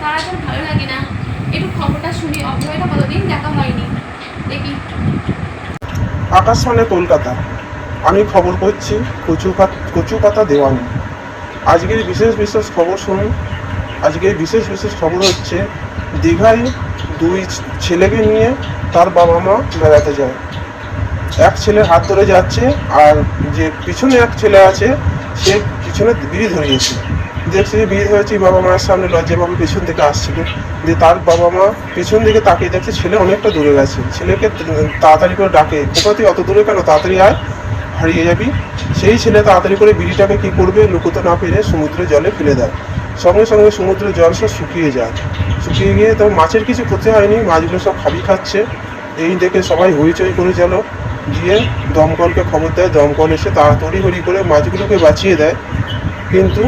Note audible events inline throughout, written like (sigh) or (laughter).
তার এখন ভালো লাগে না? একটু খবরটা শুনি। অভয়টা কতদিন দেখা হয়নি? দেখি। আকাশবাণী কলকাতা। আমি খবর করছি কচু পাতা দেওয়ানি। আজকের বিশেষ বিশেষ খবর শুনুন। আজকের বিশেষ বিশেষ খবর হচ্ছে, দীঘায় দুই ছেলেকে নিয়ে তার বাবা মা বেড়াতে যায়। এক ছেলে হাত ধরে যাচ্ছে আর যে পিছনে এক ছেলে আছে, সে পিছনে বিড়ি ধরিয়েছে। দেখছে যে বিড়ি ধরেছে বাবা মায়ের সামনে লজ্জা বাবা পেছন থেকে আসছিল। দিয়ে তার বাবা মা পেছন দিকে তাকিয়ে দেখছে, ছেলে অনেকটা দূরে গেছে। ছেলেকে তাড়াতাড়ি করে ডাকে, কোথা তুই অত দূরে কেন? তাড়াতাড়ি আয়, হারিয়ে যাবি। সেই ছেলে তাড়াতাড়ি করে বিড়িটাকে কি করবে, লুকোতে না পেরে সমুদ্রের জলে ফেলে দেয়। সঙ্গে সঙ্গে সমুদ্রের জল সব শুকিয়ে যায়। শুকিয়ে গিয়ে তবে মাছের কিছু ক্ষতি হয়নি, মাছগুলো সব খাবি খাচ্ছে। এই দেখে সবাই হইচই করে চলো দিয়ে দমকলকে খবর দেয়, দমকল এসে তাড়াতাড়ি হড়ি করে মাছগুলোকে বাঁচিয়ে দেয়। কিন্তু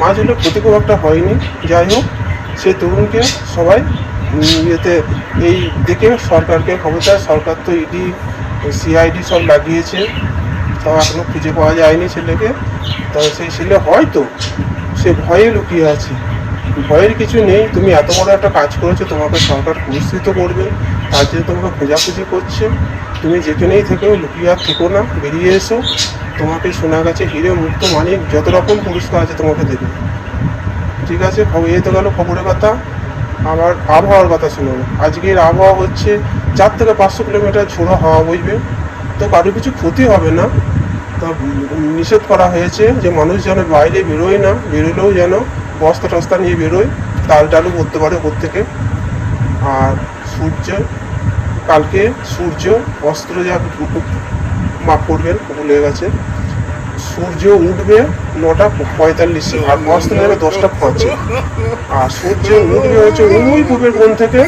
মাছগুলো ক্ষতি খুব একটা হয়নি। যাই হোক, সে তরুণকে সবাই ইয়েতে, এই দেখে সরকারকে খবর সরকার তো ইডি, সিআইডি সব লাগিয়েছে। তাও এখনও খুঁজে পাওয়া যায়নি ছেলেকে। তবে সেই ছেলে হয়তো, সে ভয়ে লুকিয়ে আছে। ভয়ের কিছু নেই। তুমি এত বড় একটা কাজ করেছ, তোমাকে সরকার পুরস্কৃত করবে। তার জন্য তোমাকে খোঁজাখুঁজি করছে। তুমি যেখানেই থেকো, লুকিয়ে আর থেকো না। বেরিয়ে এসো। তোমাকে শোনা গেছে, হিরে মুক্ত মানিক যত রকম পুরস্কার আছে তোমাকে দেবে। ঠিক আছে এই তো গেল খবরের কথা। আবার আবহাওয়ার কথা শুনুন। আজকের আবহাওয়া হচ্ছে চার থেকে পাঁচশো কিলোমিটার ঝোড়ো হাওয়া বইবে। তো কারও কিছু ক্ষতি হবে না। তা নিষেধ করা হয়েছে যে মানুষ যেন বাইরে বেরোয় না, বেরোলেও যেন বস্তা টস্তা নিয়ে বেরোয়, তাল টালু করতে পারে ওপর থেকে। আর সূর্য কালকে সূর্য অস্ত্র যা মাপ করবেন ভুল হয়ে গেছে? সূর্য উঠবে নটা পঁয়তাল্লিশ আর অস্ত যাবে দশটা পাঁচে আর সূর্য উঠবে হচ্ছে ওই পূর্বের কোণ থেকে,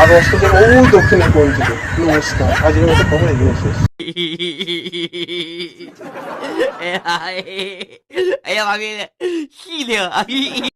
আর অস্ত যাবে ওই দক্ষিণের কোণ থেকে। নমস্কার আজকের মতো খবর এগিয়ে শেষ। (laughs) আমাকে কি দেওয়া?